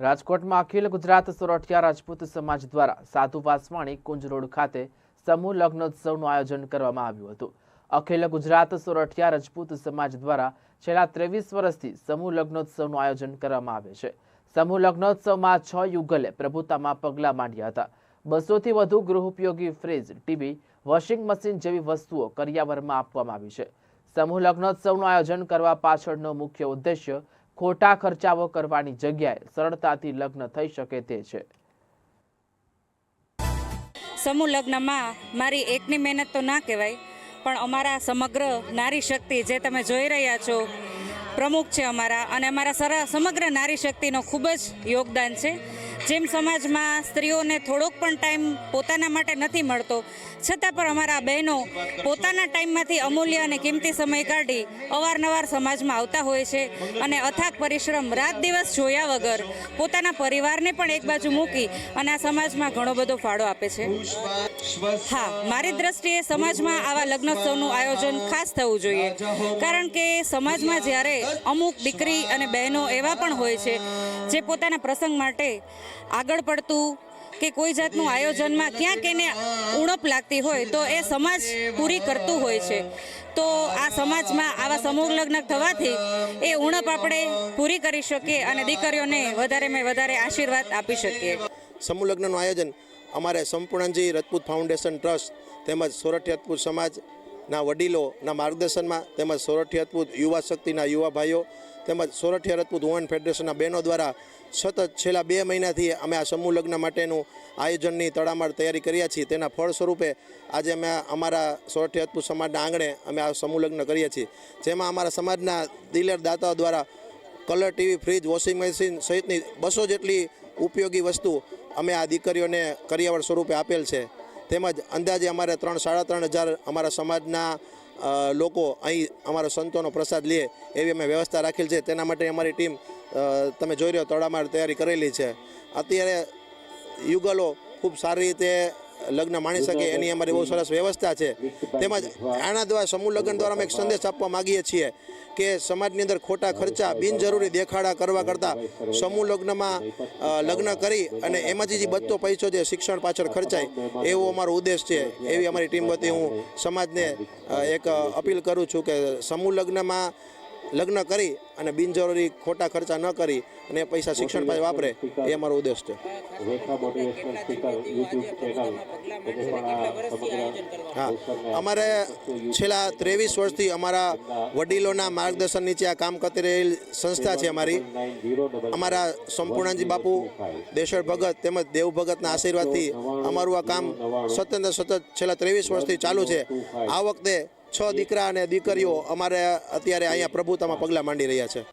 રાજકોટમાં અખિલ ગુજરાત સોરઠિયા રાજપૂત સમાજ દ્વારા સાધુ વાસવાણી કુંજ રોડ ખાતે સમૂહ લગ્નોત્સવનું આયોજન કરવામાં આવ્યું હતું. અખિલ ગુજરાત સોરઠિયા રાજપૂત સમાજ દ્વારા છેલ્લા ત્રેવીસ વર્ષથી સમૂહ લગ્નોત્સવનું આયોજન કરવામાં આવે છે. સમૂહ લગ્નોત્સવમાં છ યુગલે પ્રભુતામાં પગલાં માંડ્યા હતા. બસોથી વધુ ગૃહ ઉપયોગી ફ્રીજ, ટીવી, વોશિંગ મશીન જેવી વસ્તુઓ કરિયાવરમાં આપવામાં આવી છે. સમૂહ લગ્નોત્સવનું આયોજન કરવા પાછળનો મુખ્ય ઉદ્દેશ્ય ખોટા ખર્ચાઓ કરવાની જગ્યાએ સરળતાથી લગ્ન થઈ શકે તે છે. સમૂહ લગ્નમાં મારી એકની મહેનત તો ના કહેવાય, પણ અમારા સમગ્ર નારી શક્તિ જે તમે જોઈ રહ્યા છો, પ્રમુખ છે અમારા અને અમારા સમગ્ર નારી શક્તિનો ખૂબ જ યોગદાન છે. જેમ સમાજમાં સ્ત્રીઓને થોડોક પણ ટાઈમ પોતાના માટે નથી મળતો, છતાં પણ અમારા બહેનો પોતાના ટાઈમમાંથી અમૂલ્ય અને કિંમતી સમય કાઢી અવારનવાર સમાજમાં આવતા હોય છે અને અથાગ પરિશ્રમ રાત દિવસ જોયા વગર પોતાના પરિવારને પણ એક બાજુ મૂકી અને આ સમાજમાં ઘણો બધો ફાળો આપે છે. હા, મારી દ્રષ્ટિએ સમાજમાં આવા લગ્નોત્સવનું આયોજન ખાસ થવું જોઈએ, કારણ કે સમાજમાં જ્યારે અમુક દીકરી અને બહેનો એવા પણ હોય છે જે પોતાના પ્રસંગ માટે આગળ પડતું કે કોઈ જાતનું આયોજનમાં ક્યાંક એને ઉણપ લાગતી હોય તો એ સમાજ પૂરી કરતું હોય છે. તો આ સમાજમાં આવા સમૂહ લગ્ન થવાથી એ ઉણપ આપણે પૂરી કરી શકીએ અને દીકરીઓને વધારે મેં વધારે આશીર્વાદ આપી શકીએ. સમૂહ લગ્નનું આયોજન અમારે સંપૂર્ણજી રજપૂત ફાઉન્ડેશન ટ્રસ્ટ તેમજ સોરઠી રજપૂત સમાજના વડીલોના માર્ગદર્શનમાં તેમજ સોરઠી અદભુત યુવા શક્તિના યુવા ભાઈઓ તેમજ સોરઠી અદભુત વુમન ફેડરેશનના બહેનો દ્વારા સતત છેલ્લા બે મહિનાથી અમે આ સમૂહ લગ્ન માટેનું આયોજનની તડામાર તૈયારી કર્યા છીએ. તેના ફળ સ્વરૂપે આજે અમે અમારા સોરઠી અદભુત સમાજના આંગણે અમે આ સમૂહ લગ્ન કરીએ છીએ. જેમાં અમારા સમાજના દિલેર દાતાઓ દ્વારા colour TV, fridge, washing machine સહિતની બસો જેટલી ઉપયોગી વસ્તુ અમે આ દીકરીઓને કરિયાવર સ્વરૂપે આપેલ છે. તેમજ અંદાજે અમારે ત્રણ, સાડા ત્રણ હજાર અમારા સમાજના લોકો અહીં અમારા સંતોનો પ્રસાદ લે એવી અમે વ્યવસ્થા રાખેલ છે. તેના માટે અમારી ટીમ તમે જોઈ રહ્યો તડામાર તૈયારી કરેલી છે. અત્યારે યુગલો ખૂબ સારી રીતે લગ્ન માણી શકે એની અમારી બહુ સરસ વ્યવસ્થા છે. તેમજ આના દ્વારા સમૂહ લગ્ન દ્વારા અમે એક સંદેશ આપવા માગીએ છીએ કે સમાજની અંદર ખોટા ખર્ચા બિનજરૂરી દેખાડા કરવા કરતાં સમૂહ લગ્નમાં લગ્ન કરી અને એમાંથી જે બચતો પૈસો જે શિક્ષણ પાછળ ખર્ચાય એવો અમારો ઉદ્દેશ છે. એવી અમારી ટીમ વતી હું સમાજને એક અપીલ કરું છું કે સમૂહ લગ્નમાં લગ્ન કરી અને બિનજરૂરી ખોટા ખર્ચા ન કરી અને એ પૈસા શિક્ષણ પાસે વાપરે એ અમારો ઉદ્દેશ છે. હા. અમારે છેલ્લા ત્રેવીસ વર્ષથી અમારા વડીલોના માર્ગદર્શન નીચે આ કામ કરતી રહેલી સંસ્થા છે અમારી. અમારા સંપૂર્ણજી બાપુ દેશળ ભગત તેમજ દેવ ભગતના આશીર્વાદથી અમારું આ કામ સતત સતત છેલ્લા ત્રેવીસ વર્ષથી ચાલુ છે. આ વખતે છ દીકરા અને દીકરીઓ અમારે અત્યારે અહીંયા પ્રભુતામાં પગલાં માંડી રહ્યા છે.